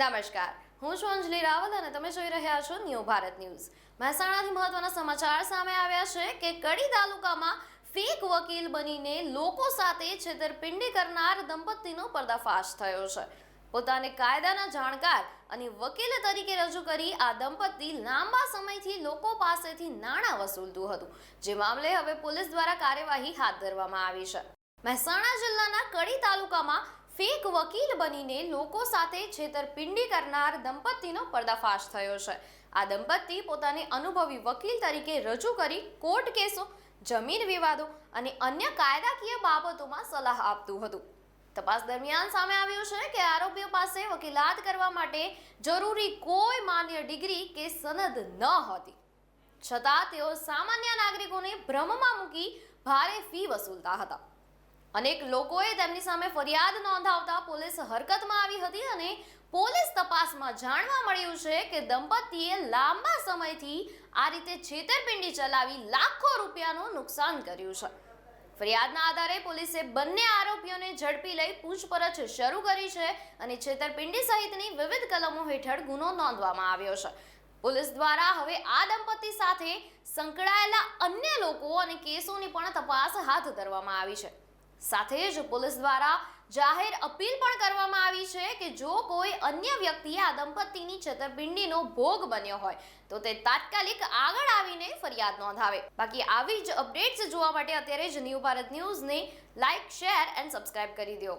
નમસ્કાર. હું છું અંજલિ રાવલ અને તમે જોઈ રહ્યા છો ન્યૂ ભારત ન્યૂઝ. મહેસાણાથી મહત્વના સમાચાર સામે આવ્યા છે કે કડી તાલુકામાં ફેક વકીલ બનીને લોકો સાથે છેતરપિંડી કરનાર દંપતીનો પર્દાફાશ થયો છે. પોતાને કાયદાના જાણકાર અને વકીલ તરીકે રજૂ કરી આ દંપતી લાંબા સમયથી લોકો પાસેથી નાણાં વસૂલતું હતું. જે મામલે હવે પોલીસ દ્વારા કાર્યવાહી હાથ ધરવામાં આવી છે. મહેસાણા જિલ્લાના કડી તાલુકામાં ફેક વકીલ બનીને લોકો સાથે છેતરપિંડી કરનાર દંપતીનો પર્દાફાશ થયો છે. આ દંપતી પોતાને અનુભવી વકીલ તરીકે રજૂ કરી કોર્ટ કેસો, જમીન વિવાદો અને અન્ય કાયદાકીય બાબતોમાં સલાહ આપતું હતું. તપાસ દરમિયાન સામે આવ્યું છે કે આરોપીઓ પાસે વકીલાત કરવા માટે જરૂરી કોઈ માન્ય ડિગ્રી કે સનદ ન હતી. છતાં તેઓ સામાન્ય નાગરિકોને ભ્રમમાં મૂકી ભારે ફી વસૂલતા હતા. અનેક લોકોએ તેમની સામે ફરિયાદ નોંધાવતા પોલીસ હરકતમાં આવી હતી અને પોલીસ તપાસમાં જાણવા મળ્યું છે કે દંપતીએ લાંબા સમયથી આ રીતે છેતરપિંડી ચલાવી લાખો રૂપિયાનું નુકસાન કર્યું છે. ફરિયાદના આધારે પોલીસે બંને આરોપીઓને ઝડપી લઈ પૂછપરછ શરૂ કરી છે અને છેતરપિંડી સહિતની વિવિધ કલમો હેઠળ ગુનો નોંધવામાં આવ્યો છે. પોલીસ દ્વારા હવે આ દંપતી સાથે સંકળાયેલા અન્ય લોકો અને કેસોની પણ તપાસ હાથ ધરવામાં આવી છે. સાથે જ પોલીસ દ્વારા જાહેર અપીલ પણ કરવામાં આવી છે કે જો કોઈ અન્ય વ્યક્તિ આ દંપતીની છેતરપિંડીનો ભોગ બન્યો હોય, તો તે તાત્કાલિક આગળ આવીને ફરિયાદ નોંધાવે. બાકી આવી જ અપડેટ્સ જોવા માટે અત્યારે જ ન્યૂ ભારત ન્યૂઝને લાઇક શેર, એન્ડ સબસ્ક્રાઇબ કરી દો.